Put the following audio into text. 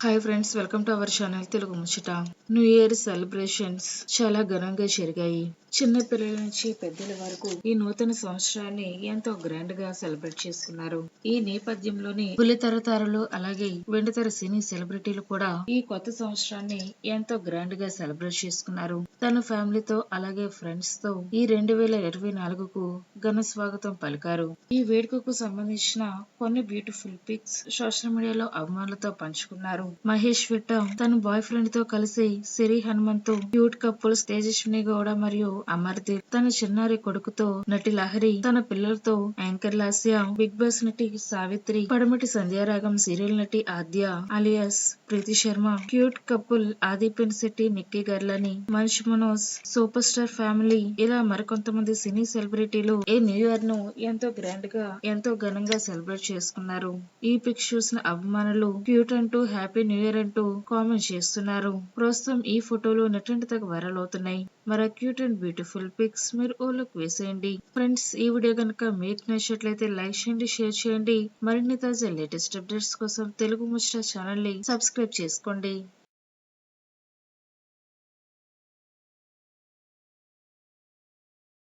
Hi friends welcome to our channel Telugu Muchata new year celebrations చాలా ఘనంగా జరిగాయి. చిన్న పిల్లల నుంచి పెద్దల వరకు ఈ నూతన సంవత్సరాన్ని ఎంతో గ్రాండ్గా సెలబ్రేట్ చేసుకున్నారు. ఈ నేపథ్యంలోనే బుల్లితెర తారలు అలాగే వెండితెర సినీ సెలబ్రిటీలు కూడా ఈ కొత్త సంవత్సరాన్ని ఎంతో గ్రాండ్గా సెలబ్రేట్ చేసుకున్నారు. తన ఫ్యామిలీతో అలాగే ఫ్రెండ్స్తో ఈ రెండు వేల ఇరవై నాలుగుకు ఘన స్వాగతం పలికారు. ఈ వేడుకకు సంబంధించిన కొన్ని బ్యూటిఫుల్ పిక్స్ సోషల్ మీడియాలో అభిమానులతో పంచుకున్నారు. మహేష్ విట్ట తన బాయ్ ఫ్రెండ్తో కలిసి సిరి హనుమంత్ క్యూట్ కపుల్స్ తేజస్విని గౌడ మరియు అమర్దీప్ తన చిన్నారి కొడుకుతో నటి లహరి తన పిల్లలతో యాంకర్ లాస్య బిగ్ బాస్ నటి సావిత్రి పడమటి సంధ్యారాగం సీరియల్ నటి Aadya alias Preethi Sharma cute couple ఆదిపెన్ Shetty Nikki గర్లని మనిషి మనోజ్ సూపర్ స్టార్ ఫ్యామిలీ ఇలా మరికొంతమంది సినీ సెలబ్రిటీలు ఈ న్యూ ఇయర్ను ఎంతో గ్రాండ్గా ఎంతో ఘనంగా సెలబ్రేట్ చేసుకున్నారు. ఈ పిక్స్ చూసిన అభిమానులు క్యూట్ అంటూ హ్యాపీ న్యూ ఇయర్ అంటూ కామెంట్ చేస్తున్నారు. ప్రస్తుతం ఈ ఫోటోలు నెట్టింటి వైరల్ అవుతున్నాయి. మరి క్యూట్ అండ్ బ్యూటిఫుల్ పిక్స్ మీరు ఓ లుక్ వేసేయండి. ఫ్రెండ్స్ ఈ వీడియో కనుక మీకు నచ్చినట్లయితే లైక్ చేయండి షేర్ చేయండి. మరిన్ని తాజా లేటెస్ట్ అప్డేట్స్ కోసం తెలుగు ముచ్చట ఛానల్ని సబ్స్క్రైబ్ చేసుకోండి.